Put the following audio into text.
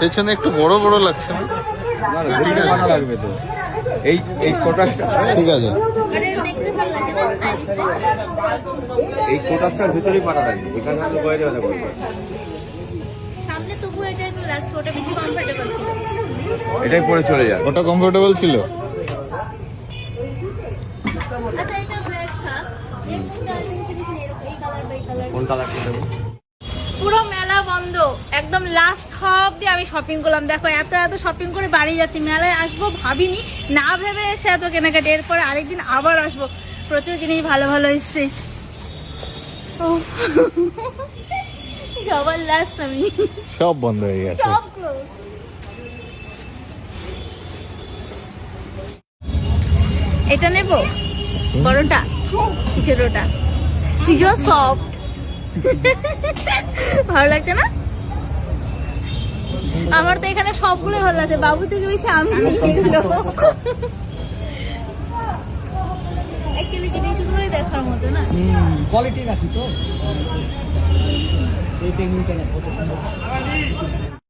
পেছনে একটু বড় বড় লাগছে না? লাগবে তো এই এই ঠিক আছে। আরে দেখতে ভালো লাগে না স্টাইলিশ এই কোটাসটার ভিতরেই পাটা থাকবে এখানে আমি বয়ে দেওয়া থাকবে সামনে তবু এটা একটু লাগছে ওটা বেশি কমফোর্টেবল ছিল। এটাই পরে চলে যাবে। ওটা কমফোর্টেবল ছিল? আচ্ছা এটা ব্ল্যাক থাক। এর কোন কালার এই কালার বা কালার কোন কালারটা দেবো? পুরো মেলা বন্ধ। একদম লাস্ট হব দিয়ে আমি শপিং করলাম। দেখো এত এত শপিং করে বাড়ি যাচ্ছি। মেলায় আসব ভাবিনি না ভেবে এসে এত কেনাকাটি। এরপরে আরেকদিন আবার আসব। প্রচুর জিনিস ভালো ভালো এসছে। ও সবার লাস্ট আমি। সব বন্ধ হয়ে গেছে। সব ক্লোজ এটা নেব? বড়টা ছোটটা ভীষণ সফট ভালো লাগছে না? আমার তো এখানে সবগুলোই ভালো লাগছে। বাবু থেকে বেশি আমি দেখার মতো না? কোয়ালিটি রাখি তো। এই টেকনিক্যাল